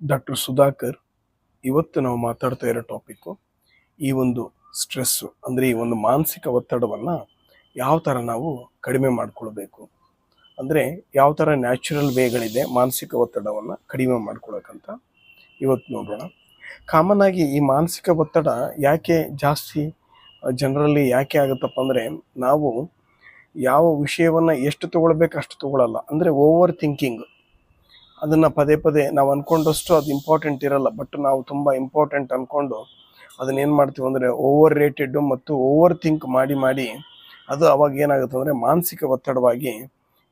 Doctor Sudhakar ಇವತ್ತು ನಾವು ಮಾತಾಡ್ತಾ ಇರೋ ಟಾಪಿಕ್ಕು ಈ ಒಂದು ಸ್ಟ್ರೆಸ್ಸು ಅಂದರೆ ಈ ಒಂದು ಮಾನಸಿಕ ಒತ್ತಡವನ್ನು ಯಾವ ಥರ ನಾವು ಕಡಿಮೆ ಮಾಡಿಕೊಳ್ಬೇಕು? ಅಂದರೆ ಯಾವ ಥರ ನ್ಯಾಚುರಲ್ ವೇಗಳಿದೆ ಮಾನಸಿಕ ಒತ್ತಡವನ್ನು ಕಡಿಮೆ ಮಾಡ್ಕೊಳಕ್ಕಂತ? ಇವತ್ತು ನೋಡೋಣ. ಕಾಮನ್ ಆಗಿ ಈ ಮಾನಸಿಕ ಒತ್ತಡ ಯಾಕೆ ಜಾಸ್ತಿ ಜನರಲ್ಲಿ ಯಾಕೆ ಆಗುತ್ತಪ್ಪ ಅಂದರೆ, ನಾವು ಯಾವ ವಿಷಯವನ್ನು ಎಷ್ಟು ತೊಗೊಳ್ಬೇಕು ಅಷ್ಟು ತಗೊಳ್ಳಲ್ಲ ಅಂದರೆ ಓವರ್ ಥಿಂಕಿಂಗ್ ಅದನ್ನು ಪದೇ ಪದೇ ನಾವು ಅಂದ್ಕೊಂಡಷ್ಟು ಅದು ಇಂಪಾರ್ಟೆಂಟ್ ಇರಲ್ಲ ಬಟ್ ನಾವು ತುಂಬ ಇಂಪಾರ್ಟೆಂಟ್ ಅಂದ್ಕೊಂಡು ಅದನ್ನೇನು ಮಾಡ್ತೀವಿ ಅಂದರೆ ಓವರ್ ರೇಟೆಡ್ಡು ಮತ್ತು ಓವರ್ ಥಿಂಕ್ ಮಾಡಿ ಮಾಡಿ ಅದು ಅವಾಗ ಏನಾಗುತ್ತೆ ಅಂದರೆ ಮಾನಸಿಕ ಒತ್ತಡವಾಗಿ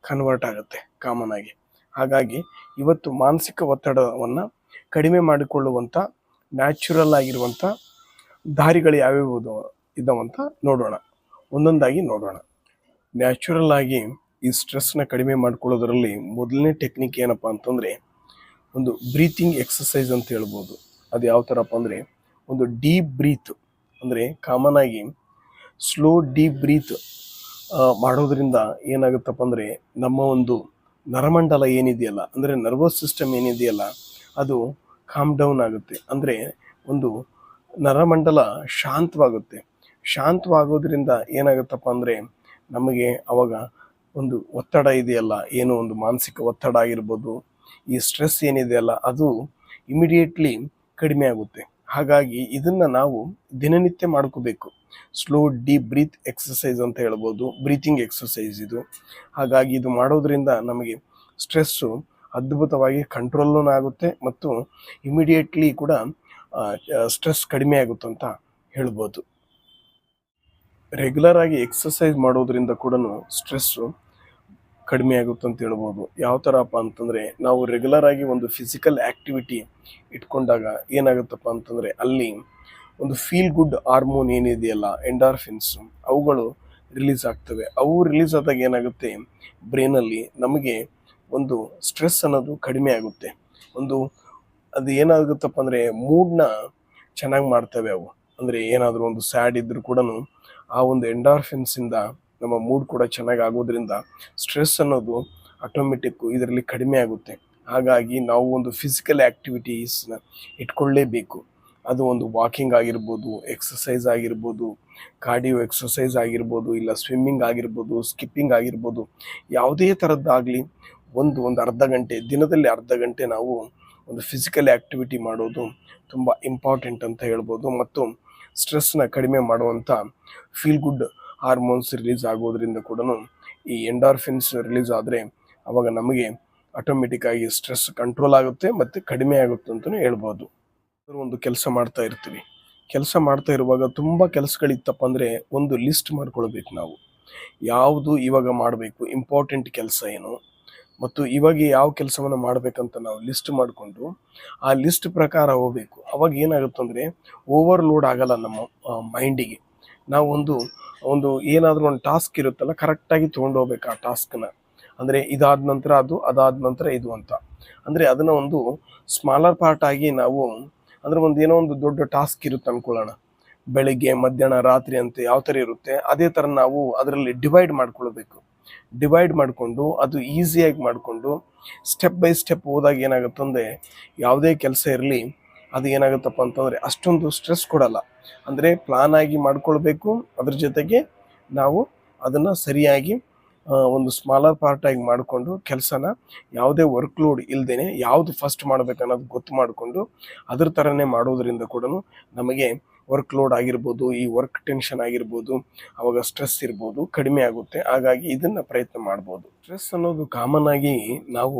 ಕನ್ವರ್ಟ್ ಆಗುತ್ತೆ ಕಾಮನ್ ಆಗಿ. ಹಾಗಾಗಿ ಇವತ್ತು ಮಾನಸಿಕ ಒತ್ತಡವನ್ನು ಕಡಿಮೆ ಮಾಡಿಕೊಳ್ಳುವಂಥ ನ್ಯಾಚುರಲ್ ಆಗಿರುವಂಥ ದಾರಿಗಳು ಯಾವ್ಯಾವುದು ಇದ್ದಾವಂತ ನೋಡೋಣ. ಒಂದೊಂದಾಗಿ ನೋಡೋಣ. ನ್ಯಾಚುರಲ್ ಆಗಿ ಈ ಸ್ಟ್ರೆಸ್ನ ಕಡಿಮೆ ಮಾಡ್ಕೊಳ್ಳೋದ್ರಲ್ಲಿ ಮೊದಲನೇ ಟೆಕ್ನಿಕ್ ಏನಪ್ಪ ಅಂತಂದರೆ ಒಂದು ಬ್ರೀತಿಂಗ್ ಎಕ್ಸಸೈಸ್ ಅಂತ ಹೇಳ್ಬೋದು. ಅದು ಯಾವ ಥರಪ್ಪ ಅಂದರೆ ಒಂದು ಡೀಪ್ ಬ್ರೀತ್ ಅಂದರೆ ಕಾಮನ್ ಆಗಿ ಸ್ಲೋ ಡೀಪ್ ಬ್ರೀತ್ ಮಾಡೋದ್ರಿಂದ ಏನಾಗುತ್ತಪ್ಪ ಅಂದರೆ ನಮ್ಮ ಒಂದು ನರಮಂಡಲ ಏನಿದೆಯಲ್ಲ, ಅಂದರೆ ನರ್ವಸ್ ಸಿಸ್ಟಮ್ ಏನಿದೆಯಲ್ಲ, ಅದು ಕಾಮ್ ಡೌನ್ ಆಗುತ್ತೆ. ಅಂದರೆ ಒಂದು ನರಮಂಡಲ ಶಾಂತವಾಗುತ್ತೆ. ಶಾಂತವಾಗೋದ್ರಿಂದ ಏನಾಗುತ್ತಪ್ಪ ಅಂದರೆ ನಮಗೆ ಅವಾಗ ಒಂದು ಒತ್ತಡ ಇದೆಯಲ್ಲ, ಏನೋ ಒಂದು ಮಾನಸಿಕ ಒತ್ತಡ ಆಗಿರ್ಬೋದು, ಈ ಸ್ಟ್ರೆಸ್ ಏನಿದೆಯಲ್ಲ ಅದು ಇಮಿಡಿಯೇಟ್ಲಿ ಕಡಿಮೆ ಆಗುತ್ತೆ. ಹಾಗಾಗಿ ಇದನ್ನು ನಾವು ದಿನನಿತ್ಯ ಮಾಡ್ಕೋಬೇಕು. ಸ್ಲೋ ಡೀಪ್ ಬ್ರೀತ್ ಎಕ್ಸಸೈಸ್ ಅಂತ ಹೇಳ್ಬೋದು ಬ್ರೀತಿಂಗ್ ಎಕ್ಸಸೈಸ್ ಇದು. ಹಾಗಾಗಿ ಇದು ಮಾಡೋದ್ರಿಂದ ನಮಗೆ ಸ್ಟ್ರೆಸ್ಸು ಅದ್ಭುತವಾಗಿ ಕಂಟ್ರೋಲ್ಲೂ ಆಗುತ್ತೆ ಮತ್ತು ಇಮಿಡಿಯೇಟ್ಲಿ ಕೂಡ ಸ್ಟ್ರೆಸ್ ಕಡಿಮೆ ಆಗುತ್ತೆ ಅಂತ ಹೇಳ್ಬೋದು. ರೆಗ್ಯುಲರ್ ಆಗಿ ಎಕ್ಸಸೈಸ್ ಮಾಡೋದ್ರಿಂದ ಕೂಡ ಸ್ಟ್ರೆಸ್ಸು ಕಡಿಮೆ ಆಗುತ್ತೆ ಅಂತ ಹೇಳ್ಬೋದು. ಯಾವ ಥರಪ್ಪ ಅಂತಂದರೆ, ನಾವು ರೆಗ್ಯುಲರ್ ಆಗಿ ಒಂದು ಫಿಸಿಕಲ್ ಆ್ಯಕ್ಟಿವಿಟಿ ಇಟ್ಕೊಂಡಾಗ ಏನಾಗುತ್ತಪ್ಪ ಅಂತಂದರೆ, ಅಲ್ಲಿ ಒಂದು ಫೀಲ್ ಗುಡ್ ಹಾರ್ಮೋನ್ ಏನಿದೆಯಲ್ಲ ಎಂಡಾರ್ಫಿನ್ಸು ಅವುಗಳು ರಿಲೀಸ್ ಆಗ್ತವೆ. ಅವು ರಿಲೀಸ್ ಆದಾಗ ಏನಾಗುತ್ತೆ ಬ್ರೈನಲ್ಲಿ ನಮಗೆ ಒಂದು ಸ್ಟ್ರೆಸ್ ಅನ್ನೋದು ಕಡಿಮೆ ಆಗುತ್ತೆ. ಒಂದು ಅದು ಏನಾಗುತ್ತಪ್ಪ ಅಂದರೆ ಮೂಡ್ನ ಚೆನ್ನಾಗಿ ಮಾಡ್ತವೆ ಅವು. ಅಂದರೆ ಏನಾದರೂ ಒಂದು ಸ್ಯಾಡ್ ಇದ್ದರೂ ಕೂಡ ಆ ಒಂದು ಎಂಡಾರ್ಫಿನ್ಸಿಂದ ನಮ್ಮ ಮೂಡ್ ಕೂಡ ಚೆನ್ನಾಗಿ ಆಗೋದ್ರಿಂದ ಸ್ಟ್ರೆಸ್ ಅನ್ನೋದು ಆಟೋಮೆಟಿಕ್ ಇದರಲ್ಲಿ ಕಡಿಮೆ ಆಗುತ್ತೆ. ಹಾಗಾಗಿ ನಾವು ಒಂದು ಫಿಸಿಕಲ್ ಆ್ಯಕ್ಟಿವಿಟೀಸ್ನ ಇಟ್ಕೊಳ್ಳೇಬೇಕು ಅದು ಒಂದು ವಾಕಿಂಗ್ ಆಗಿರ್ಬೋದು ಎಕ್ಸಸೈಸ್ ಆಗಿರ್ಬೋದು ಕಾರ್ಡಿಯೋ ಎಕ್ಸಸೈಸ್ ಆಗಿರ್ಬೋದು, ಇಲ್ಲ ಸ್ವಿಮ್ಮಿಂಗ್ ಆಗಿರ್ಬೋದು ಸ್ಕಿಪ್ಪಿಂಗ್ ಆಗಿರ್ಬೋದು, ಯಾವುದೇ ಥರದ್ದಾಗಲಿ ಒಂದು ಒಂದು ಅರ್ಧ ಗಂಟೆ, ದಿನದಲ್ಲಿ ಅರ್ಧ ಗಂಟೆ ನಾವು ಒಂದು ಫಿಸಿಕಲ್ ಆ್ಯಕ್ಟಿವಿಟಿ ಮಾಡೋದು ತುಂಬ ಇಂಪಾರ್ಟೆಂಟ್ ಅಂತ ಹೇಳ್ಬೋದು. ಮತ್ತು ಸ್ಟ್ರೆಸ್ನ ಕಡಿಮೆ ಮಾಡುವಂಥ ಫೀಲ್ ಗುಡ್ ಹಾರ್ಮೋನ್ಸ್ ರಿಲೀಸ್ ಆಗೋದ್ರಿಂದ ಕೂಡ ಈ ಎಂಡಾರ್ಫಿನ್ಸ್ ರಿಲೀಸ್ ಆದರೆ ಅವಾಗ ನಮಗೆ ಆಟೋಮೆಟಿಕ್ಕಾಗಿ ಸ್ಟ್ರೆಸ್ ಕಂಟ್ರೋಲ್ ಆಗುತ್ತೆ ಮತ್ತು ಕಡಿಮೆ ಆಗುತ್ತೆ ಅಂತಲೂ ಹೇಳ್ಬೋದು. ಒಂದು ಕೆಲಸ ಮಾಡ್ತಾ ಇರ್ತೀವಿ. ಕೆಲಸ ಮಾಡ್ತಾ ಇರುವಾಗ ತುಂಬ ಕೆಲಸಗಳಿತ್ತಪ್ಪ ಅಂದರೆ ಒಂದು ಲಿಸ್ಟ್ ಮಾಡ್ಕೊಳ್ಬೇಕು ನಾವು. ಯಾವುದು ಇವಾಗ ಮಾಡಬೇಕು ಇಂಪಾರ್ಟೆಂಟ್ ಕೆಲಸ ಏನು, ಮತ್ತು ಇವಾಗ ಯಾವ ಕೆಲಸವನ್ನು ಮಾಡಬೇಕಂತ ನಾವು ಲಿಸ್ಟ್ ಮಾಡಿಕೊಂಡು ಆ ಲಿಸ್ಟ್ ಪ್ರಕಾರ ಹೋಗಬೇಕು. ಅವಾಗ ಏನಾಗುತ್ತೆ ಅಂದರೆ ಓವರ್ಲೋಡ್ ಆಗಲ್ಲ ನಮ್ಮ ಮೈಂಡಿಗೆ ನಾವು ಒಂದು ಏನಾದರೂ ಒಂದು ಟಾಸ್ಕ್ ಇರುತ್ತಲ್ಲ ಕರೆಕ್ಟಾಗಿ ತೊಗೊಂಡು ಹೋಗ್ಬೇಕು ಆ ಟಾಸ್ಕ್ನ ಅಂದರೆ ಇದಾದ ನಂತರ ಅದು, ಅದಾದ ನಂತರ ಇದು ಅಂತ. ಅಂದರೆ ಅದನ್ನು ಒಂದು ಸ್ಮಾಲರ್ ಪಾರ್ಟ್ ಆಗಿ ನಾವು, ಅಂದರೆ ಒಂದು ಏನೋ ಒಂದು ದೊಡ್ಡ ಟಾಸ್ಕ್ ಇರುತ್ತೆ ಅಂದ್ಕೊಳ್ಳೋಣ ಬೆಳಿಗ್ಗೆ, ಮಧ್ಯಾಹ್ನ, ರಾತ್ರಿ ಅಂತ ಯಾವ ಥರ ಇರುತ್ತೆ, ಅದೇ ಥರ ನಾವು ಅದರಲ್ಲಿ ಡಿವೈಡ್ ಮಾಡ್ಕೊಳ್ಬೇಕು. ಡಿವೈಡ್ ಮಾಡಿಕೊಂಡು, ಅದು ಈಸಿಯಾಗಿ ಮಾಡಿಕೊಂಡು ಸ್ಟೆಪ್ ಬೈ ಸ್ಟೆಪ್ ಹೋದಾಗ ಏನಾಗುತ್ತೆ ಅಂದರೆ ಯಾವುದೇ ಕೆಲಸ ಇರಲಿ, ಅದು ಏನಾಗುತ್ತಪ್ಪ ಅಂತಂದರೆ ಅಷ್ಟೊಂದು ಸ್ಟ್ರೆಸ್ ಕೊಡಲ್ಲ. ಅಂದರೆ ಪ್ಲಾನ್ ಆಗಿ ಮಾಡ್ಕೊಳ್ಬೇಕು. ಅದ್ರ ಜೊತೆಗೆ ನಾವು ಅದನ್ನು ಸರಿಯಾಗಿ ಒಂದು ಸ್ಮಾಲರ್ ಪಾರ್ಟಾಗಿ ಮಾಡಿಕೊಂಡು ಕೆಲಸನ ಯಾವುದೇ ವರ್ಕ್ ಲೋಡ್ ಇಲ್ಲದೇ ಯಾವುದು ಫಸ್ಟ್ ಮಾಡ್ಬೇಕು ಅನ್ನೋದು ಗೊತ್ತು ಮಾಡಿಕೊಂಡು ಅದ್ರ ಥರನೇ ಮಾಡೋದ್ರಿಂದ ಕೂಡ ನಮಗೆ ವರ್ಕ್ ಲೋಡ್ ಆಗಿರ್ಬೋದು, ಈ ವರ್ಕ್ ಟೆನ್ಷನ್ ಆಗಿರ್ಬೋದು, ಅವಾಗ ಸ್ಟ್ರೆಸ್ ಇರ್ಬೋದು ಕಡಿಮೆ ಆಗುತ್ತೆ. ಹಾಗಾಗಿ ಇದನ್ನು ಪ್ರಯತ್ನ ಮಾಡ್ಬೋದು. ಸ್ಟ್ರೆಸ್ ಅನ್ನೋದು ಕಾಮನ್ ಆಗಿ ನಾವು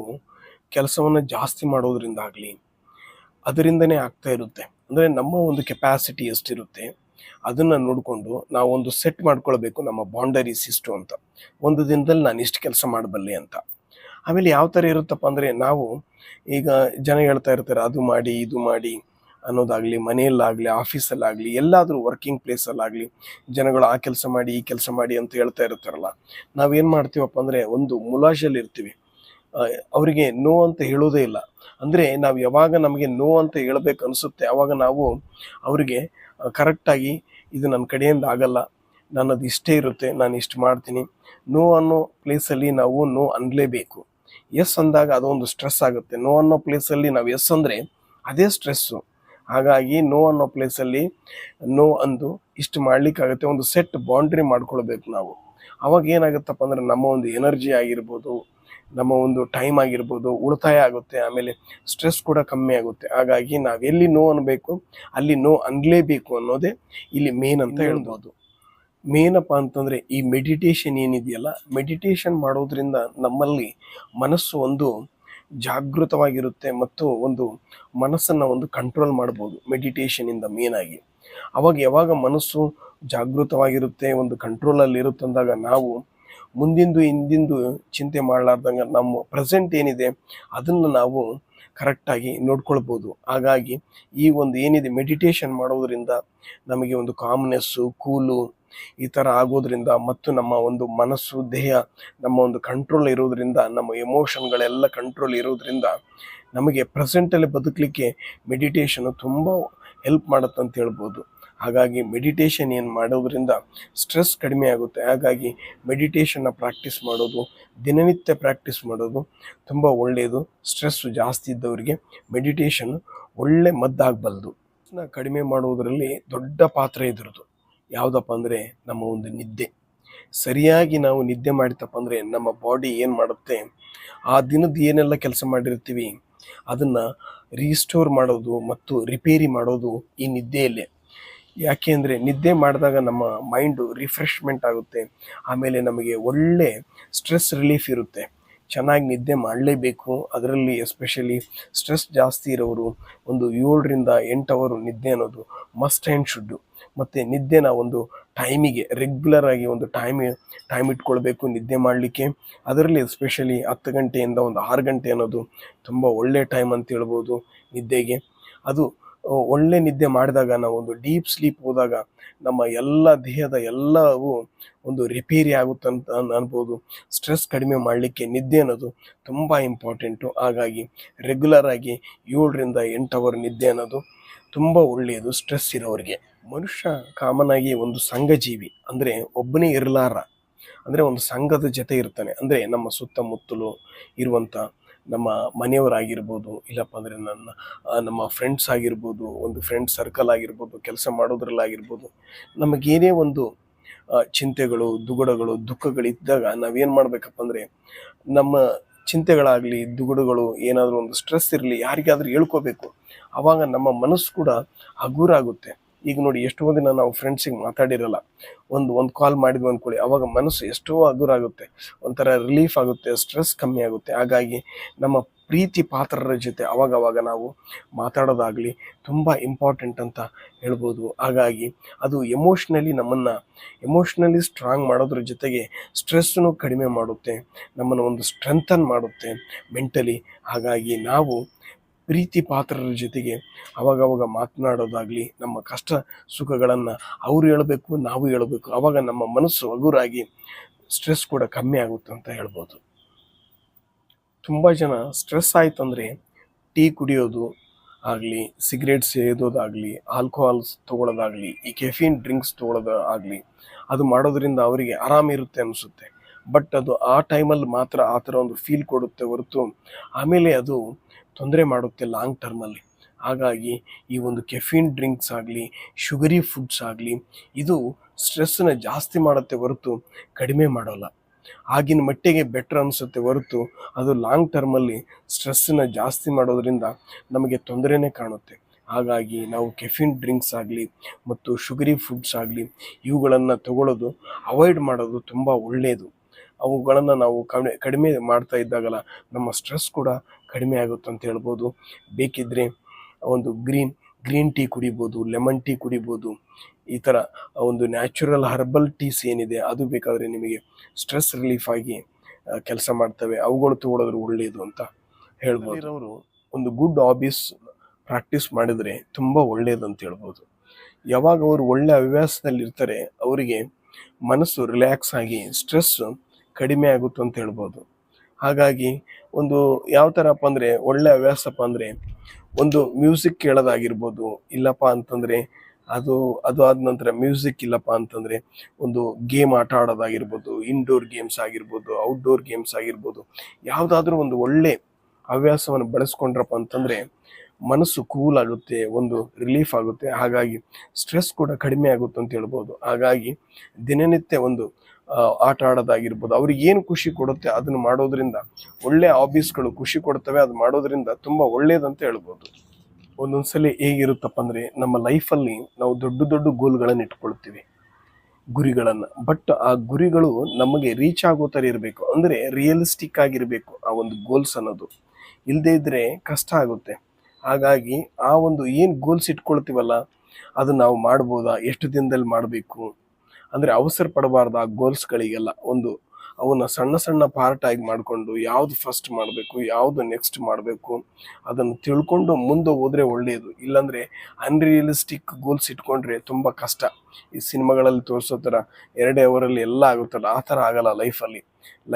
ಕೆಲಸವನ್ನು ಜಾಸ್ತಿ ಮಾಡೋದ್ರಿಂದ ಆಗಲಿ, ಅದರಿಂದನೇ ಆಗ್ತಾ ಇರುತ್ತೆ. ಅಂದರೆ ನಮ್ಮ ಒಂದು ಕೆಪಾಸಿಟಿ ಎಷ್ಟಿರುತ್ತೆ, ಅದನ್ನು ನೋಡಿಕೊಂಡು ನಾವು ಒಂದು ಸೆಟ್ ಮಾಡ್ಕೊಳ್ಬೇಕು ನಮ್ಮ ಬೌಂಡರೀಸ್ ಇಷ್ಟು ಅಂತ. ಒಂದು ದಿನದಲ್ಲಿ ನಾನು ಇಷ್ಟು ಕೆಲಸ ಮಾಡಬಲ್ಲೆ ಅಂತ. ಆಮೇಲೆ ಯಾವ ಥರ ಇರುತ್ತಪ್ಪ ಅಂದರೆ ನಾವು ಈಗ ಜನ ಹೇಳ್ತಾ ಇರ್ತಾರೆ, ಅದು ಮಾಡಿ, ಇದು ಮಾಡಿ ಅನ್ನೋದಾಗಲಿ, ಮನೆಯಲ್ಲಾಗಲಿ ಆಫೀಸಲ್ಲಾಗಲಿ ಎಲ್ಲಾದರೂ ವರ್ಕಿಂಗ್ ಪ್ಲೇಸಲ್ಲಾಗಲಿ ಜನಗಳು ಆ ಕೆಲಸ ಮಾಡಿ, ಈ ಕೆಲಸ ಮಾಡಿ ಅಂತ ಹೇಳ್ತಾ ಇರ್ತಾರಲ್ಲ ನಾವೇನು ಮಾಡ್ತೀವಪ್ಪ ಅಂದರೆ ಒಂದು ಮುಲಾಜಲ್ಲಿ ಇರ್ತೀವಿ. ಅವರಿಗೆ ನೋ ಅಂತ ಹೇಳೋದೇ ಇಲ್ಲ. ಅಂದರೆ ನಾವು ಯಾವಾಗ ನಮಗೆ ನೋ ಅಂತ ಹೇಳಬೇಕು ಅನಿಸುತ್ತೆ ಆವಾಗ ನಾವು ಅವರಿಗೆ ಕರೆಕ್ಟಾಗಿ ಇದು ನನ್ನ ಕಡೆಯಿಂದ ಆಗಲ್ಲ, ನನ್ನದು ಇಷ್ಟೇ ಇರುತ್ತೆ, ನಾನು ಇಷ್ಟು ಮಾಡ್ತೀನಿ. ನೋ ಅನ್ನೋ ಪ್ಲೇಸಲ್ಲಿ ನಾವು ನೋ ಅನ್ನಲೇಬೇಕು ಎಸ್ ಅಂದಾಗ ಅದೊಂದು ಸ್ಟ್ರೆಸ್ ಆಗುತ್ತೆ. ನೋ ಅನ್ನೋ ಪ್ಲೇಸಲ್ಲಿ ನಾವು ಎಸ್ ಅಂದರೆ ಅದೇ ಸ್ಟ್ರೆಸ್ಸು ಹಾಗಾಗಿ ನೋ ಅನ್ನೋ ಪ್ಲೇಸಲ್ಲಿ ನೋ ಅಂದು ಇಷ್ಟು ಮಾಡಲಿಕ್ಕಾಗುತ್ತೆ, ಒಂದು ಸೆಟ್ ಬೌಂಡ್ರಿ ಮಾಡ್ಕೊಳ್ಬೇಕು ನಾವು. ಅವಾಗ ಏನಾಗುತ್ತಪ್ಪ ಅಂದ್ರೆ ನಮ್ಮ ಒಂದು ಎನರ್ಜಿ ಆಗಿರ್ಬೋದು ನಮ್ಮ ಒಂದು ಟೈಮ್ ಆಗಿರ್ಬೋದು ಉಳಿತಾಯ ಆಗುತ್ತೆ ಆಮೇಲೆ ಸ್ಟ್ರೆಸ್ ಕೂಡ ಕಮ್ಮಿ ಆಗುತ್ತೆ. ಹಾಗಾಗಿ ನಾವೆಲ್ಲಿ ನೋ ಅನ್ನಬೇಕು ಅಲ್ಲಿ ನೋ ಅನ್ನಲೇಬೇಕು ಅನ್ನೋದೇ ಇಲ್ಲಿ ಮೇನ್ ಅಂತ ಹೇಳ್ಬೋದು. ಮೇನಪ್ಪ ಅಂತಂದರೆ ಈ ಮೆಡಿಟೇಷನ್ ಏನಿದೆಯಲ್ಲ ಮೆಡಿಟೇಷನ್ ಮಾಡೋದ್ರಿಂದ ನಮ್ಮಲ್ಲಿ ಮನಸ್ಸು ಒಂದು ಜಾಗೃತವಾಗಿರುತ್ತೆ ಮತ್ತು ಒಂದು ಮನಸ್ಸನ್ನು ಒಂದು ಕಂಟ್ರೋಲ್ ಮಾಡ್ಬೋದು ಮೆಡಿಟೇಷನಿಂದ ಮೇನಾಗಿ ಮೇನ್ ಆಗಿ. ಅವಾಗ ಯಾವಾಗ ಮನಸ್ಸು ಜಾಗೃತವಾಗಿರುತ್ತೆ ಒಂದು ಕಂಟ್ರೋಲಲ್ಲಿ ಇರುತ್ತಂದಾಗ ನಾವು ಮುಂದಿಂದು ಹಿಂದಿಂದು ಚಿಂತೆ ಮಾಡಲಾರ್ದಂಗೆ ನಮ್ಮ ಪ್ರೆಸೆಂಟ್ ಏನಿದೆ ಅದನ್ನು ನಾವು ಕರೆಕ್ಟಾಗಿ ನೋಡ್ಕೊಳ್ಬೋದು. ಹಾಗಾಗಿ ಈ ಒಂದು ಏನಿದೆ ಮೆಡಿಟೇಷನ್ ಮಾಡೋದ್ರಿಂದ ನಮಗೆ ಒಂದು ಕಾಮ್ನೆಸ್ಸು ಕೂಲು ಈ ಥರ ಆಗೋದ್ರಿಂದ ಮತ್ತು ನಮ್ಮ ಒಂದು ಮನಸ್ಸು, ದೇಹ, ನಮ್ಮ ಒಂದು ಕಂಟ್ರೋಲ್ ಇರೋದ್ರಿಂದ, ನಮ್ಮ ಎಮೋಷನ್ಗಳೆಲ್ಲ ಕಂಟ್ರೋಲ್ ಇರೋದ್ರಿಂದ ನಮಗೆ ಪ್ರೆಸೆಂಟಲ್ಲಿ ಬದುಕಲಿಕ್ಕೆ ಮೆಡಿಟೇಷನು ತುಂಬ ಹೆಲ್ಪ್ ಮಾಡುತ್ತಂತ ಹೇಳ್ಬೋದು. ಹಾಗಾಗಿ ಮೆಡಿಟೇಷನ್ ಏನು ಮಾಡೋದ್ರಿಂದ ಸ್ಟ್ರೆಸ್ ಕಡಿಮೆ ಆಗುತ್ತೆ. ಹಾಗಾಗಿ ಮೆಡಿಟೇಷನ್ನ ಪ್ರಾಕ್ಟೀಸ್ ಮಾಡೋದು, ದಿನನಿತ್ಯ ಪ್ರಾಕ್ಟೀಸ್ ಮಾಡೋದು ತುಂಬ ಒಳ್ಳೆಯದು ಸ್ಟ್ರೆಸ್ಸು ಜಾಸ್ತಿ ಇದ್ದವರಿಗೆ ಮೆಡಿಟೇಷನ್ ಒಳ್ಳೆ ಮದ್ದಾಗಬಲ್ಲದು ಕಡಿಮೆ ಮಾಡುವುದರಲ್ಲಿ ದೊಡ್ಡ ಪಾತ್ರ ಇದ್ರದ್ದು. ಯಾವುದಪ್ಪ ಅಂದರೆ ನಮ್ಮ ಒಂದು ನಿದ್ದೆ. ಸರಿಯಾಗಿ ನಾವು ನಿದ್ದೆ ಮಾಡಿತಪ್ಪ ಅಂದರೆ ನಮ್ಮ ಬಾಡಿ ಏನು ಮಾಡುತ್ತೆ? ಆ ದಿನದ ಏನೆಲ್ಲ ಕೆಲಸ ಮಾಡಿರ್ತೀವಿ? ಅದನ್ನು ರೀಸ್ಟೋರ್ ಮಾಡೋದು ಮತ್ತು ರಿಪೇರಿ ಮಾಡೋದು ಈ ನಿದ್ದೆಯಲ್ಲೇ. ಯಾಕೆ ಅಂದರೆ ನಿದ್ದೆ ಮಾಡಿದಾಗ ನಮ್ಮ ಮೈಂಡು ರಿಫ್ರೆಶ್ಮೆಂಟ್ ಆಗುತ್ತೆ. ಆಮೇಲೆ ನಮಗೆ ಒಳ್ಳೆ ಸ್ಟ್ರೆಸ್ ರಿಲೀಫ್ ಇರುತ್ತೆ. ಚೆನ್ನಾಗಿ ನಿದ್ದೆ ಮಾಡಲೇಬೇಕು. ಅದರಲ್ಲಿ ಎಸ್ಪೆಷಲಿ ಸ್ಟ್ರೆಸ್ ಜಾಸ್ತಿ ಇರೋರು ಒಂದು ಏಳರಿಂದ ಎಂಟು ಅವರು ನಿದ್ದೆ ಅನ್ನೋದು ಮಸ್ಟ್ ಆ್ಯಂಡ್ ಶುಡ್ಡು ಮತ್ತು ನಿದ್ದೆನ ಒಂದು ಟೈಮಿಗೆ ರೆಗ್ಯುಲರ್ ಆಗಿ ಒಂದು ಟೈಮ್ ಟೈಮ್ ಇಟ್ಕೊಳ್ಬೇಕು ನಿದ್ದೆ ಮಾಡಲಿಕ್ಕೆ. ಅದರಲ್ಲಿ ಎಸ್ಪೆಷಲಿ ಹತ್ತು ಗಂಟೆಯಿಂದ ಒಂದು ಆರು ಗಂಟೆ ಅನ್ನೋದು ತುಂಬ ಒಳ್ಳೆ ಟೈಮ್ ಅಂತ ಹೇಳ್ಬೋದು ನಿದ್ದೆಗೆ. ಅದು ಒಳ್ಳೆ ನಿದ್ದೆ ಮಾಡಿದಾಗ, ನಾವು ಒಂದು ಡೀಪ್ ಸ್ಲೀಪ್ ಹೋದಾಗ ನಮ್ಮ ಎಲ್ಲ ದೇಹದ ಎಲ್ಲವೂ ಒಂದು ರಿಪೇರಿ ಆಗುತ್ತೆ ಅಂತ ಅನ್- ಅನ್ಬೋದು. ಸ್ಟ್ರೆಸ್ ಕಡಿಮೆ ಮಾಡಲಿಕ್ಕೆ ನಿದ್ದೆ ಅನ್ನೋದು ತುಂಬ ಇಂಪಾರ್ಟೆಂಟು. ಹಾಗಾಗಿ ರೆಗ್ಯುಲರ್ ಆಗಿ ಏಳರಿಂದ ಎಂಟು ಅವರ್ ನಿದ್ದೆ ಅನ್ನೋದು ತುಂಬ ಒಳ್ಳೆಯದು ಸ್ಟ್ರೆಸ್ ಇರೋರಿಗೆ. ಮನುಷ್ಯ ಕಾಮನ್ ಆಗಿ ಒಂದು ಸಂಘಜೀವಿ ಅಂದರೆ ಒಬ್ಬನೇ ಇರಲಾರ. ಅಂದರೆ ಒಂದು ಸಂಘದ ಜೊತೆ ಇರ್ತಾನೆ. ಅಂದರೆ ನಮ್ಮ ಸುತ್ತಮುತ್ತಲು ಇರುವಂಥ ನಮ್ಮ ಮನೆಯವರಾಗಿರ್ಬೋದು, ಇಲ್ಲಪ್ಪ ಅಂದರೆ ನನ್ನ ನಮ್ಮ ಫ್ರೆಂಡ್ಸ್ ಆಗಿರ್ಬೋದು, ಒಂದು ಫ್ರೆಂಡ್ ಸರ್ಕಲ್ ಆಗಿರ್ಬೋದು, ಕೆಲಸ ಮಾಡೋದ್ರಲ್ಲಾಗಿರ್ಬೋದು ನಮಗೇನೇ ಒಂದು ಚಿಂತೆಗಳು, ದುಗುಡಗಳು, ದುಃಖಗಳಿದ್ದಾಗ ನಾವೇನು ಮಾಡಬೇಕಪ್ಪ ಅಂದರೆ, ನಮ್ಮ ಚಿಂತೆಗಳಾಗಲಿ, ದುಗುಡುಗಳು, ಏನಾದರೂ ಒಂದು ಸ್ಟ್ರೆಸ್ ಇರಲಿ, ಯಾರಿಗಾದರೂ ಹೇಳ್ಕೋಬೇಕು. ಆವಾಗ ನಮ್ಮ ಮನಸ್ಸು ಕೂಡ ಹಗುರಾಗುತ್ತೆ. ಈಗ ನೋಡಿ ಎಷ್ಟೋ ದಿನ ನಾವು ಫ್ರೆಂಡ್ಸಿಗೆ ಮಾತಾಡಿರಲ್ಲ. ಒಂದು ಒಂದು ಕಾಲ್ ಮಾಡಿದ್ವಿ ಅಂದ್ಕೊಳ್ಳಿ, ಅವಾಗ ಮನಸ್ಸು ಎಷ್ಟೋ ಹಗುರಾಗುತ್ತೆ. ಒಂಥರ ರಿಲೀಫ್ ಆಗುತ್ತೆ ಸ್ಟ್ರೆಸ್ ಕಮ್ಮಿ ಆಗುತ್ತೆ. ಹಾಗಾಗಿ ನಮ್ಮ ಪ್ರೀತಿ ಪಾತ್ರರ ಜೊತೆ ಅವಾಗವಾಗ ನಾವು ಮಾತಾಡೋದಾಗಲಿ ತುಂಬ ಇಂಪಾರ್ಟೆಂಟ್ ಅಂತ ಹೇಳ್ಬೋದು. ಹಾಗಾಗಿ ಅದು ಎಮೋಷ್ನಲಿ ನಮ್ಮನ್ನು ಎಮೋಷ್ನಲಿ ಸ್ಟ್ರಾಂಗ್ ಮಾಡೋದ್ರ ಜೊತೆಗೆ ಸ್ಟ್ರೆಸ್ಸನ್ನು ಕಡಿಮೆ ಮಾಡುತ್ತೆ. ನಮ್ಮನ್ನು ಒಂದು ಸ್ಟ್ರೆಂಥನ್ ಮಾಡುತ್ತೆ ಮೆಂಟಲಿ ಹಾಗಾಗಿ ನಾವು ಪ್ರೀತಿ ಪಾತ್ರರ ಜೊತೆಗೆ ಅವಾಗವಾಗ ಮಾತನಾಡೋದಾಗಲಿ, ನಮ್ಮ ಕಷ್ಟ ಸುಖಗಳನ್ನು ಅವ್ರು ಹೇಳಬೇಕು, ನಾವು ಹೇಳಬೇಕು. ಆವಾಗ ನಮ್ಮ ಮನಸ್ಸು ಹಗುರಾಗಿ ಸ್ಟ್ರೆಸ್ ಕೂಡ ಕಮ್ಮಿ ಆಗುತ್ತೆ ಅಂತ ಹೇಳ್ಬೋದು. ತುಂಬ ಜನ ಸ್ಟ್ರೆಸ್ ಆಯ್ತು ಅಂದರೆ ಟೀ ಕುಡಿಯೋದು ಆಗಲಿ ಸಿಗರೇಟ್ ಸೇದೋದಾಗಲಿ ಆಲ್ಕೋಹಾಲ್ಸ್ ತೊಗೊಳೋದಾಗಲಿ, ಈ ಕೆಫೀನ್ ಡ್ರಿಂಕ್ಸ್ ತೊಗೊಳೋದು ಆಗಲಿ ಅದು ಮಾಡೋದ್ರಿಂದ ಅವರಿಗೆ ಆರಾಮಿರುತ್ತೆ ಅನಿಸುತ್ತೆ. ಬಟ್ ಅದು ಆ ಟೈಮಲ್ಲಿ ಮಾತ್ರ ಆ ಥರ ಒಂದು ಫೀಲ್ ಕೊಡುತ್ತೆ ಹೊರತು ಆಮೇಲೆ ಅದು ತೊಂದರೆ ಮಾಡುತ್ತೆ ಲಾಂಗ್ ಟರ್ಮಲ್ಲಿ. ಹಾಗಾಗಿ ಈ ಒಂದು ಕೆಫಿನ್ ಡ್ರಿಂಕ್ಸ್ ಆಗಲಿ, ಶುಗರಿ ಫುಡ್ಸ್ ಆಗಲಿ, ಇದು ಸ್ಟ್ರೆಸ್ಸನ್ನು ಜಾಸ್ತಿ ಮಾಡುತ್ತೆ ಹೊರತು ಕಡಿಮೆ ಮಾಡೋಲ್ಲ. ಆಗಿನ ಮಟ್ಟಿಗೆ ಬೆಟ್ರ್ ಅನಿಸುತ್ತೆ ಹೊರತು ಅದು ಲಾಂಗ್ ಟರ್ಮಲ್ಲಿ ಸ್ಟ್ರೆಸ್ಸನ್ನ ಜಾಸ್ತಿ ಮಾಡೋದರಿಂದ ನಮಗೆ ತೊಂದರೆನೇ ಕಾಣುತ್ತೆ. ಹಾಗಾಗಿ ನಾವು ಕೆಫಿನ್ ಡ್ರಿಂಕ್ಸ್ ಆಗಲಿ ಮತ್ತು ಶುಗರಿ ಫುಡ್ಸ್ ಆಗಲಿ ಇವುಗಳನ್ನು ತಗೊಳ್ಳೋದು ಅವಾಯ್ಡ್ ಮಾಡೋದು ತುಂಬ ಒಳ್ಳೆಯದು ಅವುಗಳನ್ನು ನಾವು ಕಡಿಮೆ ಕಡಿಮೆ ಮಾಡ್ತಾ ಇದ್ದಾಗಲ್ಲ ನಮ್ಮ ಸ್ಟ್ರೆಸ್ ಕೂಡ ಕಡಿಮೆ ಆಗುತ್ತೆ ಅಂತ ಹೇಳ್ಬೋದು. ಬೇಕಿದ್ರೆ ಒಂದು ಗ್ರೀನ್ ಗ್ರೀನ್ ಟೀ ಕುಡಿಬೋದು ಲೆಮನ್ ಟೀ ಕುಡಿಬೋದು ಈ ಥರ ಒಂದು ನ್ಯಾಚುರಲ್ ಹರ್ಬಲ್ ಟೀಸ್ ಏನಿದೆ ಅದು ಬೇಕಾದರೆ ನಿಮಗೆ ಸ್ಟ್ರೆಸ್ ರಿಲೀಫ್ ಆಗಿ ಕೆಲಸ ಮಾಡ್ತವೆ. ಅವುಗಳು ತಗೊಳ್ಳೋದ್ರೆ ಒಳ್ಳೆಯದು ಅಂತ ಹೇಳ್ಬೋದು. ಅವರು ಒಂದು ಗುಡ್ ಹಾಬೀಸ್ ಪ್ರಾಕ್ಟೀಸ್ ಮಾಡಿದರೆ ತುಂಬ ಒಳ್ಳೆಯದು ಅಂತ ಹೇಳ್ಬೋದು. ಯಾವಾಗ ಅವರು ಒಳ್ಳೆ ಹವ್ಯಾಸದಲ್ಲಿ ಇರ್ತಾರೆ ಅವರಿಗೆ ಮನಸ್ಸು ರಿಲ್ಯಾಕ್ಸ್ ಆಗಿ ಸ್ಟ್ರೆಸ್ ಕಡಿಮೆ ಆಗುತ್ತೆ ಅಂತ ಹೇಳ್ಬೋದು. ಹಾಗಾಗಿ ಒಂದು ಯಾವ ಥರಪ್ಪ ಅಂದರೆ ಒಳ್ಳೆ ಹವ್ಯಾಸಪ್ಪ ಅಂದರೆ ಒಂದು ಮ್ಯೂಸಿಕ್ ಕೇಳೋದಾಗಿರ್ಬೋದು. ಇಲ್ಲಪ್ಪ ಅಂತಂದರೆ ಅದು ಅದು ಆದ ನಂತರ ಮ್ಯೂಸಿಕ್ ಇಲ್ಲಪ್ಪ ಅಂತಂದರೆ ಒಂದು ಗೇಮ್ ಆಟ ಆಡೋದಾಗಿರ್ಬೋದು. ಇಂಡೋರ್ ಗೇಮ್ಸ್ ಆಗಿರ್ಬೋದು ಔಟ್ಡೋರ್ ಗೇಮ್ಸ್ ಆಗಿರ್ಬೋದು. ಯಾವುದಾದ್ರೂ ಒಂದು ಒಳ್ಳೆ ಹವ್ಯಾಸವನ್ನು ಬಳಸ್ಕೊಂಡ್ರಪ್ಪ ಅಂತಂದರೆ ಮನಸ್ಸು ಕೂಲ್ ಆಗುತ್ತೆ, ಒಂದು ರಿಲೀಫ್ ಆಗುತ್ತೆ. ಹಾಗಾಗಿ ಸ್ಟ್ರೆಸ್ ಕೂಡ ಕಡಿಮೆ ಆಗುತ್ತೆ ಅಂತ ಹೇಳ್ಬೋದು. ಹಾಗಾಗಿ ದಿನನಿತ್ಯ ಒಂದು ಆಟ ಆಡೋದಾಗಿರ್ಬೋದು, ಅವ್ರಿಗೆ ಏನು ಖುಷಿ ಕೊಡುತ್ತೆ ಅದನ್ನು ಮಾಡೋದ್ರಿಂದ, ಒಳ್ಳೆ ಹಾಬೀಸ್ಗಳು ಖುಷಿ ಕೊಡ್ತವೆ, ಅದು ಮಾಡೋದ್ರಿಂದ ತುಂಬ ಒಳ್ಳೇದಂತ ಹೇಳ್ಬೋದು. ಒಂದೊಂದ್ಸಲಿ ಹೇಗಿರುತ್ತಪ್ಪ ಅಂದರೆ, ನಮ್ಮ ಲೈಫಲ್ಲಿ ನಾವು ದೊಡ್ಡ ದೊಡ್ಡ ಗೋಲ್ಗಳನ್ನು ಇಟ್ಕೊಳ್ತೀವಿ, ಗುರಿಗಳನ್ನು. ಬಟ್ ಆ ಗುರಿಗಳು ನಮಗೆ ರೀಚ್ ಆಗೋ ಥರ ಇರಬೇಕು. ಅಂದರೆ ರಿಯಲಿಸ್ಟಿಕ್ ಆಗಿರಬೇಕು ಆ ಒಂದು ಗೋಲ್ಸ್ ಅನ್ನೋದು. ಇಲ್ಲದೇ ಇದ್ದರೆ ಕಷ್ಟ ಆಗುತ್ತೆ. ಹಾಗಾಗಿ ಆ ಒಂದು ಏನು ಗೋಲ್ಸ್ ಇಟ್ಕೊಳ್ತೀವಲ್ಲ ಅದು ನಾವು ಮಾಡ್ಬೋದಾ? ಎಷ್ಟು ದಿನದಲ್ಲಿ ಮಾಡಬೇಕು? ಅಂದರೆ ಅವಸರ ಪಡಬಾರ್ದು ಆ ಗೋಲ್ಸ್ಗಳಿಗೆಲ್ಲ ಒಂದು ಅವನ್ನ ಸಣ್ಣ ಸಣ್ಣ ಪಾರ್ಟ್ ಆಗಿ ಮಾಡಿಕೊಂಡು ಯಾವುದು ಫಸ್ಟ್ ಮಾಡಬೇಕು, ಯಾವುದು ನೆಕ್ಸ್ಟ್ ಮಾಡಬೇಕು ಅದನ್ನು ತಿಳ್ಕೊಂಡು ಮುಂದೆ ಹೋದರೆ ಒಳ್ಳೆಯದು ಇಲ್ಲಾಂದರೆ ಅನ್ರಿಯಲಿಸ್ಟಿಕ್ ಗೋಲ್ಸ್ ಇಟ್ಕೊಂಡ್ರೆ ತುಂಬ ಕಷ್ಟ. ಈ ಸಿನಿಮಾಗಳಲ್ಲಿ ತೋರಿಸೋ ಥರ ಎರಡೇ ಅವರಲ್ಲಿ ಎಲ್ಲ ಆಗುತ್ತಲ್ಲ, ಆ ಥರ ಆಗಲ್ಲ ಲೈಫಲ್ಲಿ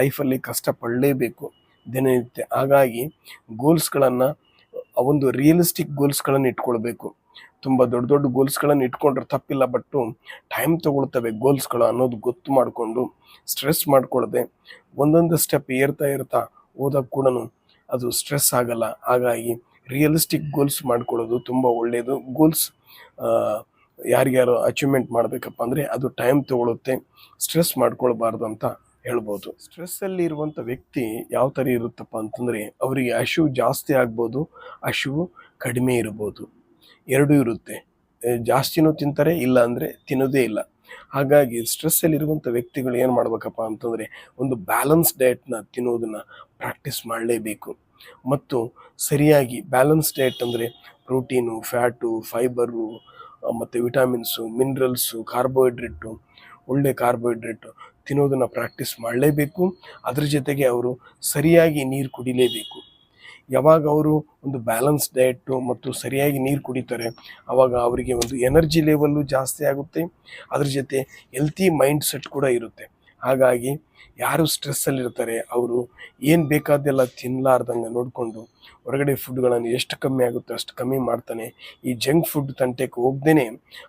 ಲೈಫಲ್ಲಿ ಕಷ್ಟ ಪಡಲೇಬೇಕು ದಿನನಿತ್ಯ. ಹಾಗಾಗಿ ಗೋಲ್ಸ್ಗಳನ್ನು ಒಂದು ರಿಯಲಿಸ್ಟಿಕ್ ಗೋಲ್ಸ್ಗಳನ್ನು ಇಟ್ಕೊಳ್ಬೇಕು. ತುಂಬ ದೊಡ್ಡ ದೊಡ್ಡ ಗೋಲ್ಸ್ಗಳನ್ನು ಇಟ್ಕೊಂಡ್ರೆ ತಪ್ಪಿಲ್ಲ ಬಟ್ಟು ಟೈಮ್ ತಗೊಳ್ತವೆ ಗೋಲ್ಸ್ಗಳು ಅನ್ನೋದು ಗೊತ್ತು ಮಾಡಿಕೊಂಡು ಸ್ಟ್ರೆಸ್ ಮಾಡ್ಕೊಳ್ಳದೆ ಒಂದೊಂದು ಸ್ಟೆಪ್ ಏರ್ತಾ ಇರ್ತಾ ಹೋದಾಗ ಕೂಡ ಅದು ಸ್ಟ್ರೆಸ್ ಆಗಲ್ಲ. ಹಾಗಾಗಿ ರಿಯಲಿಸ್ಟಿಕ್ ಗೋಲ್ಸ್ ಮಾಡ್ಕೊಳ್ಳೋದು ತುಂಬ ಒಳ್ಳೆಯದು ಗೋಲ್ಸ್ ಯಾರ್ಯಾರು ಅಚೀವ್ಮೆಂಟ್ ಮಾಡಬೇಕಪ್ಪ ಅಂದರೆ ಅದು ಟೈಮ್ ತಗೊಳ್ಳುತ್ತೆ ಸ್ಟ್ರೆಸ್ ಮಾಡ್ಕೊಳ್ಬಾರ್ದು ಅಂತ ಹೇಳ್ಬೋದು. ಸ್ಟ್ರೆಸ್ಸಲ್ಲಿ ಇರುವಂಥ ವ್ಯಕ್ತಿ ಯಾವ ಥರ ಇರುತ್ತಪ್ಪ ಅಂತಂದರೆ, ಅವರಿಗೆ ಹಸಿವು ಜಾಸ್ತಿ ಆಗ್ಬೋದು ಹಸಿವು ಕಡಿಮೆ ಇರ್ಬೋದು. ಎರಡೂ ಇರುತ್ತೆ. ಜಾಸ್ತಿನೂ ತಿಂತಾರೆ, ಇಲ್ಲ ಅಂದರೆ ತಿನ್ನೋದೇ ಇಲ್ಲ. ಹಾಗಾಗಿ ಸ್ಟ್ರೆಸ್ಸಲ್ಲಿರುವಂಥ ವ್ಯಕ್ತಿಗಳು ಏನು ಮಾಡ್ಬೇಕಪ್ಪ ಅಂತಂದರೆ, ಒಂದು ಬ್ಯಾಲೆನ್ಸ್ ಡಯಟ್ನ ತಿನ್ನೋದನ್ನು ಪ್ರಾಕ್ಟೀಸ್ ಮಾಡಲೇಬೇಕು. ಮತ್ತು ಸರಿಯಾಗಿ ಬ್ಯಾಲೆನ್ಸ್ ಡಯಟ್ ಅಂದರೆ ಪ್ರೋಟೀನು ಫ್ಯಾಟು ಫೈಬರು ಮತ್ತು ವಿಟಮಿನ್ಸು ಮಿನರಲ್ಸು ಕಾರ್ಬೋಹೈಡ್ರೇಟು ಒಳ್ಳೆ ಕಾರ್ಬೋಹೈಡ್ರೇಟು ತಿನ್ನೋದನ್ನು ಪ್ರಾಕ್ಟೀಸ್ ಮಾಡಲೇಬೇಕು. ಅದ್ರ ಜೊತೆಗೆ ಅವರು ಸರಿಯಾಗಿ ನೀರು ಕುಡಿಲೇಬೇಕು. ಯಾವಾಗ ಅವರು ಒಂದು ಬ್ಯಾಲೆನ್ಸ್ ಡಯಟು ಮತ್ತು ಸರಿಯಾಗಿ ನೀರು ಕುಡಿತಾರೆ ಆವಾಗ ಅವರಿಗೆ ಒಂದು ಎನರ್ಜಿ ಲೆವೆಲ್ಲು ಜಾಸ್ತಿ ಆಗುತ್ತೆ. ಅದ್ರ ಜೊತೆ ಹೆಲ್ತಿ ಮೈಂಡ್ ಸೆಟ್ ಕೂಡ ಇರುತ್ತೆ. ಹಾಗಾಗಿ ಯಾರು ಸ್ಟ್ರೆಸ್ಸಲ್ಲಿರ್ತಾರೆ ಅವರು ಏನು ಬೇಕಾದೆಲ್ಲ ತಿನ್ನಲಾರ್ದಂಗೆ ನೋಡಿಕೊಂಡು ಹೊರಗಡೆ ಫುಡ್ಗಳನ್ನು ಎಷ್ಟು ಕಮ್ಮಿ ಆಗುತ್ತೆ ಅಷ್ಟು ಕಮ್ಮಿ ಮಾಡ್ತಾನೆ. ಈ ಜಂಕ್ ಫುಡ್ ತಂಟೆಗೆ ಹೋಗ್ದೇ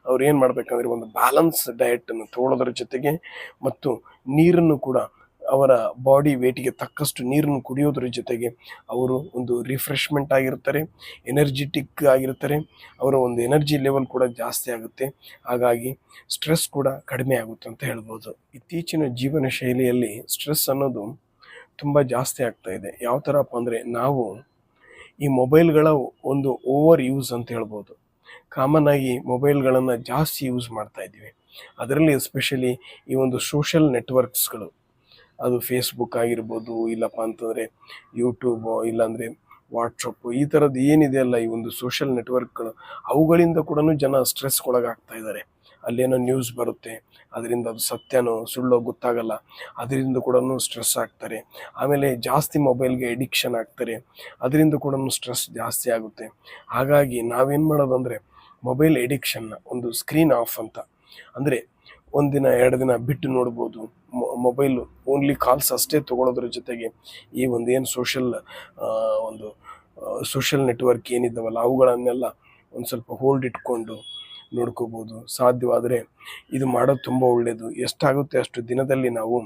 ಅವ್ರು ಏನು ಮಾಡಬೇಕಂದ್ರೆ ಒಂದು ಬ್ಯಾಲೆನ್ಸ್ ಡಯಟನ್ನು ತೊಗೊಳೋದ್ರ ಜೊತೆಗೆ ಮತ್ತು ನೀರನ್ನು ಕೂಡ ಅವರ ಬಾಡಿ ವೇಟಿಗೆ ತಕ್ಕಷ್ಟು ನೀರನ್ನು ಕುಡಿಯೋದ್ರ ಜೊತೆಗೆ ಅವರು ಒಂದು ರಿಫ್ರೆಶ್ಮೆಂಟ್ ಆಗಿರ್ತಾರೆ ಎನರ್ಜಿಟಿಕ್ ಆಗಿರ್ತಾರೆ, ಅವರ ಒಂದು ಎನರ್ಜಿ ಲೆವೆಲ್ ಕೂಡ ಜಾಸ್ತಿ ಆಗುತ್ತೆ. ಹಾಗಾಗಿ ಸ್ಟ್ರೆಸ್ ಕೂಡ ಕಡಿಮೆ ಆಗುತ್ತೆ ಅಂತ ಹೇಳ್ಬೋದು. ಇತ್ತೀಚಿನ ಜೀವನ ಶೈಲಿಯಲ್ಲಿ ಸ್ಟ್ರೆಸ್ ಅನ್ನೋದು ತುಂಬ ಜಾಸ್ತಿ ಆಗ್ತಾ ಇದೆ. ಯಾವ ಥರಪ್ಪ ಅಂದರೆ ನಾವು ಈ ಮೊಬೈಲ್ಗಳ ಒಂದು ಓವರ್ ಯೂಸ್ ಅಂತ ಹೇಳ್ಬೋದು. ಕಾಮನ್ ಆಗಿ ಮೊಬೈಲ್ಗಳನ್ನು ಜಾಸ್ತಿ ಯೂಸ್ ಮಾಡ್ತಾ ಇದ್ದೀವಿ. ಅದರಲ್ಲಿ ಎಸ್ಪೆಷಲಿ ಈ ಒಂದು ಸೋಷಲ್ ನೆಟ್ವರ್ಕ್ಸ್ಗಳು ಅದು ಫೇಸ್ಬುಕ್ ಆಗಿರ್ಬೋದು, ಇಲ್ಲಪ್ಪ ಅಂತಂದರೆ ಯೂಟ್ಯೂಬ್ ಇಲ್ಲಾಂದರೆ ವಾಟ್ಸಪ್ಪು ಈ ಥರದ್ದು ಏನಿದೆ ಅಲ್ಲ ಈ ಒಂದು ಸೋಷಲ್ ನೆಟ್ವರ್ಕ್ಗಳು ಅವುಗಳಿಂದ ಕೂಡ ಜನ ಸ್ಟ್ರೆಸ್ಗೊಳಗಾಗ್ತಾ ಇದ್ದಾರೆ ಅಲ್ಲೇನೋ ನ್ಯೂಸ್ ಬರುತ್ತೆ, ಅದರಿಂದ ಅದು ಸತ್ಯನೋ ಸುಳ್ಳೋ ಗೊತ್ತಾಗಲ್ಲ, ಅದರಿಂದ ಕೂಡ ಸ್ಟ್ರೆಸ್ ಆಗ್ತಾರೆ. ಆಮೇಲೆ ಜಾಸ್ತಿ ಮೊಬೈಲ್ಗೆ ಎಡಿಕ್ಷನ್ ಆಗ್ತಾರೆ, ಅದರಿಂದ ಕೂಡ ಸ್ಟ್ರೆಸ್ ಜಾಸ್ತಿ ಆಗುತ್ತೆ. ಹಾಗಾಗಿ ನಾವೇನು ಮಾಡೋದಂದರೆ ಮೊಬೈಲ್ ಎಡಿಕ್ಷನ್ನ ಒಂದು ಸ್ಕ್ರೀನ್ ಆಫ್ ಅಂತ. ಅಂದರೆ ಒಂದಿನ ಎರಡು ದಿನ ಬಿಟ್ಟು ನೋಡ್ಬೋದು. ಮೊಬೈಲು ಓನ್ಲಿ ಕಾಲ್ಸ್ ಅಷ್ಟೇ ತೊಗೊಳೋದ್ರ ಜೊತೆಗೆ ಈ ಒಂದು ಏನು ಸೋಷಲ್ ಒಂದು ಸೋಷಲ್ ನೆಟ್ವರ್ಕ್ ಏನಿದ್ದಾವಲ್ಲ, ಅವುಗಳನ್ನೆಲ್ಲ ಒಂದು ಸ್ವಲ್ಪ ಹೋಲ್ಡ್ ಇಟ್ಕೊಂಡು ನೋಡ್ಕೋಬೋದು. ಸಾಧ್ಯವಾದರೆ ಇದು ಮಾಡೋದು ತುಂಬ ಒಳ್ಳೆಯದು ಎಷ್ಟಾಗುತ್ತೆ ಅಷ್ಟು ದಿನದಲ್ಲಿ ನಾವು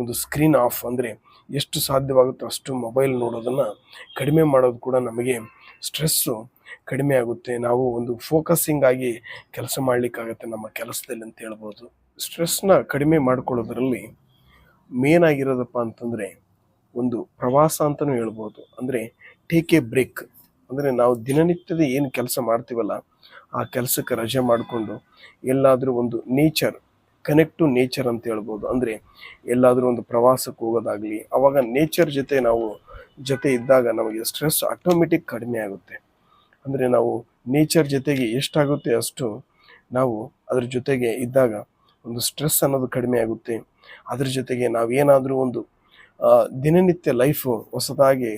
ಒಂದು ಸ್ಕ್ರೀನ್ ಆಫ್ ಅಂದರೆ ಎಷ್ಟು ಸಾಧ್ಯವಾಗುತ್ತೋ ಅಷ್ಟು ಮೊಬೈಲ್ ನೋಡೋದನ್ನು ಕಡಿಮೆ ಮಾಡೋದು ಕೂಡ ನಮಗೆ ಸ್ಟ್ರೆಸ್ಸು ಕಡಿಮೆ ಆಗುತ್ತೆ. ನಾವು ಒಂದು ಫೋಕಸಿಂಗ್ ಆಗಿ ಕೆಲಸ ಮಾಡಲಿಕ್ಕಾಗತ್ತೆ ನಮ್ಮ ಕೆಲಸದಲ್ಲಿ ಅಂತ ಹೇಳ್ಬೋದು. ಸ್ಟ್ರೆಸ್ನ ಕಡಿಮೆ ಮಾಡ್ಕೊಳ್ಳೋದ್ರಲ್ಲಿ ಮೇನ್ ಆಗಿರೋದಪ್ಪ ಅಂತಂದರೆ ಒಂದು ಪ್ರವಾಸ ಅಂತಲೂ ಹೇಳ್ಬೋದು. ಅಂದರೆ ಟೇಕ್ ಎ ಬ್ರೇಕ್ ಅಂದರೆ ನಾವು ದಿನನಿತ್ಯದ ಏನು ಕೆಲಸ ಮಾಡ್ತೀವಲ್ಲ, ಆ ಕೆಲಸಕ್ಕೆ ರಜೆ ಮಾಡಿಕೊಂಡು ಎಲ್ಲಾದರೂ ಒಂದು ನೇಚರ್ ಕನೆಕ್ಟ್ ಟು ನೇಚರ್ ಅಂತ ಹೇಳ್ಬೋದು. ಅಂದರೆ ಎಲ್ಲಾದರೂ ಒಂದು ಪ್ರವಾಸಕ್ಕೆ ಹೋಗೋದಾಗಲಿ, ಅವಾಗ ನೇಚರ್ ಜೊತೆ ನಾವು ಜೊತೆ ಇದ್ದಾಗ ನಮಗೆ ಸ್ಟ್ರೆಸ್ ಆಟೋಮೆಟಿಕ್ ಕಡಿಮೆ ಆಗುತ್ತೆ. ಅಂದರೆ ನಾವು ನೇಚರ್ ಜೊತೆಗೆ ಎಷ್ಟಾಗುತ್ತೆ ಅಷ್ಟು ನಾವು ಅದ್ರ ಜೊತೆಗೆ ಇದ್ದಾಗ ಒಂದು ಸ್ಟ್ರೆಸ್ ಅನ್ನೋದು ಕಡಿಮೆ ಆಗುತ್ತೆ. ಅದ್ರ ಜೊತೆಗೆ ನಾವೇನಾದರೂ ಒಂದು ದಿನನಿತ್ಯ ಲೈಫು ಹೊಸದಾಗಿ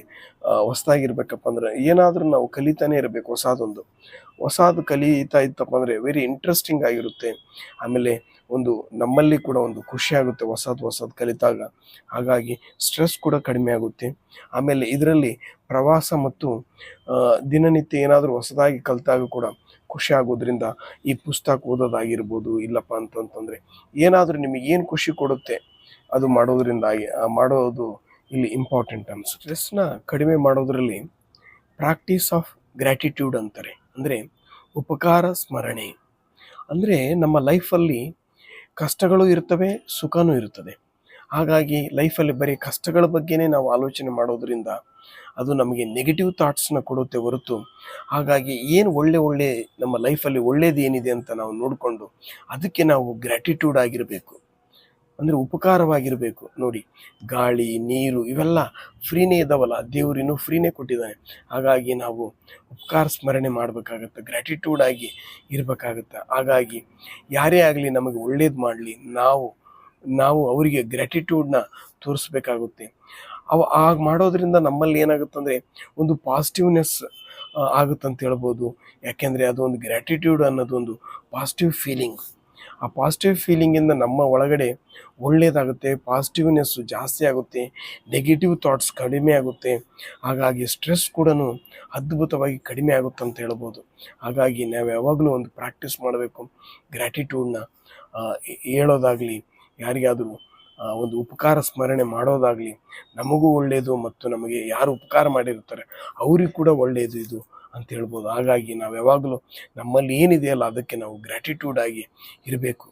ಹೊಸದಾಗಿರ್ಬೇಕಪ್ಪ ಅಂದ್ರೆ ಏನಾದರೂ ನಾವು ಕಲಿತಾನೆ ಇರಬೇಕು ಹೊಸದೊಂದು. ಹೊಸದು ಕಲಿತಾ ಇತ್ತಪ್ಪ ಅಂದರೆ ವೆರಿ ಇಂಟ್ರೆಸ್ಟಿಂಗ್ ಆಗಿರುತ್ತೆ. ಆಮೇಲೆ ಒಂದು ನಮ್ಮಲ್ಲಿ ಕೂಡ ಒಂದು ಖುಷಿ ಆಗುತ್ತೆ ಹೊಸದು ಹೊಸದು ಕಲಿತಾಗ. ಹಾಗಾಗಿ ಸ್ಟ್ರೆಸ್ ಕೂಡ ಕಡಿಮೆ ಆಗುತ್ತೆ. ಆಮೇಲೆ ಇದರಲ್ಲಿ ಪ್ರವಾಸ ಮತ್ತು ದಿನನಿತ್ಯ ಏನಾದರೂ ಹೊಸದಾಗಿ ಕಲಿತಾಗ ಕೂಡ ಖುಷಿ ಆಗೋದ್ರಿಂದ ಈ ಪುಸ್ತಕ ಓದೋದಾಗಿರ್ಬೋದು, ಇಲ್ಲಪ್ಪ ಅಂತಂತಂದರೆ ಏನಾದರೂ ನಿಮಗೆ ಏನು ಖುಷಿ ಕೊಡುತ್ತೆ ಅದು ಮಾಡೋದ್ರಿಂದಾಗಿ ಮಾಡೋದು ಇಲ್ಲಿ ಇಂಪಾರ್ಟೆಂಟ್ ಅನ್ಸುತ್ತೆ. ಸ್ಟ್ರೆಸ್ನ ಕಡಿಮೆ ಮಾಡೋದರಲ್ಲಿ ಪ್ರಾಕ್ಟೀಸ್ ಆಫ್ ಗ್ರ್ಯಾಟಿಟ್ಯೂಡ್ ಅಂತಾರೆ. ಅಂದರೆ ಉಪಕಾರ, ಸ್ಮರಣೆ. ಅಂದರೆ ನಮ್ಮ ಲೈಫಲ್ಲಿ ಕಷ್ಟಗಳು ಇರ್ತವೆ, ಸುಖನೂ ಇರ್ತದೆ. ಹಾಗಾಗಿ ಲೈಫಲ್ಲಿ ಬರೀ ಕಷ್ಟಗಳ ಬಗ್ಗೆನೇ ನಾವು ಆಲೋಚನೆ ಮಾಡೋದ್ರಿಂದ ಅದು ನಮಗೆ ನೆಗೆಟಿವ್ ಥಾಟ್ಸ್ನ ಕೊಡುತ್ತೆ ಹೊರತು. ಹಾಗಾಗಿ ಏನು ಒಳ್ಳೆ ಒಳ್ಳೆ ನಮ್ಮ ಲೈಫಲ್ಲಿ ಒಳ್ಳೇದು ಏನಿದೆ ಅಂತ ನಾವು ನೋಡಿಕೊಂಡು ಅದಕ್ಕೆ ನಾವು ಗ್ರ್ಯಾಟಿಟ್ಯೂಡ್ ಆಗಿರಬೇಕು. ಅಂದರೆ ಉಪಕಾರವಾಗಿರಬೇಕು. ನೋಡಿ, ಗಾಳಿ, ನೀರು ಇವೆಲ್ಲ ಫ್ರೀನೇ ಇದ್ದಾವಲ್ಲ ದೇವರಿನೂ ಫ್ರೀನೇ ಕೊಟ್ಟಿದ್ದಾನೆ ಹಾಗಾಗಿ ನಾವು ಉಪಕಾರ ಸ್ಮರಣೆ ಮಾಡಬೇಕಾಗತ್ತೆ ಗ್ರ್ಯಾಟಿಟ್ಯೂಡ್ ಆಗಿ ಇರಬೇಕಾಗತ್ತೆ. ಹಾಗಾಗಿ ಯಾರೇ ಆಗಲಿ ನಮಗೆ ಒಳ್ಳೇದು ಮಾಡಲಿ, ನಾವು ನಾವು ಅವರಿಗೆ ಗ್ರ್ಯಾಟಿಟ್ಯೂಡ್ನ ತೋರಿಸ್ಬೇಕಾಗುತ್ತೆ. ಅವ ಆಗ ಮಾಡೋದ್ರಿಂದ ನಮ್ಮಲ್ಲಿ ಏನಾಗುತ್ತಂದರೆ ಒಂದು ಪಾಸಿಟಿವ್ನೆಸ್ ಆಗುತ್ತಂತ ಹೇಳ್ಬೋದು. ಯಾಕೆಂದರೆ ಅದೊಂದು ಗ್ರ್ಯಾಟಿಟ್ಯೂಡ್ ಅನ್ನೋದು ಒಂದು ಪಾಸಿಟಿವ್ ಫೀಲಿಂಗ್ ಆ ಪಾಸಿಟಿವ್ ಫೀಲಿಂಗಿಂದ ನಮ್ಮ ಒಳಗಡೆ ಒಳ್ಳೆಯದಾಗುತ್ತೆ ಪಾಸಿಟಿವ್ನೆಸ್ಸು ಜಾಸ್ತಿ ಆಗುತ್ತೆ ನೆಗೆಟಿವ್ ಥಾಟ್ಸ್ ಕಡಿಮೆ ಆಗುತ್ತೆ. ಹಾಗಾಗಿ ಸ್ಟ್ರೆಸ್ ಕೂಡ ಅದ್ಭುತವಾಗಿ ಕಡಿಮೆ ಆಗುತ್ತೆ ಅಂತ ಹೇಳ್ಬೋದು. ಹಾಗಾಗಿ ನಾವು ಯಾವಾಗಲೂ ಒಂದು ಪ್ರಾಕ್ಟೀಸ್ ಮಾಡಬೇಕು. ಗ್ರ್ಯಾಟಿಟ್ಯೂಡ್ನ ಹೇಳೋದಾಗಲಿ, ಯಾರಿಗಾದರೂ ಒಂದು ಉಪಕಾರ ಸ್ಮರಣೆ ಮಾಡೋದಾಗಲಿ, ನಮಗೂ ಒಳ್ಳೆಯದು ಮತ್ತು ನಮಗೆ ಯಾರು ಉಪಕಾರ ಮಾಡಿರ್ತಾರೆ ಅವ್ರಿಗೆ ಕೂಡ ಒಳ್ಳೆಯದು ಇದು. ಅಂತ ಹೇಳ್ಬೋದು. ಹಾಗಾಗಿ ನಾವು ಯಾವಾಗಲೂ ನಮ್ಮಲ್ಲಿ ಏನಿದೆಯಲ್ಲ ಅದಕ್ಕೆ ನಾವು ಗ್ರ್ಯಾಟಿಟ್ಯೂಡ್ ಆಗಿ ಇರಬೇಕು.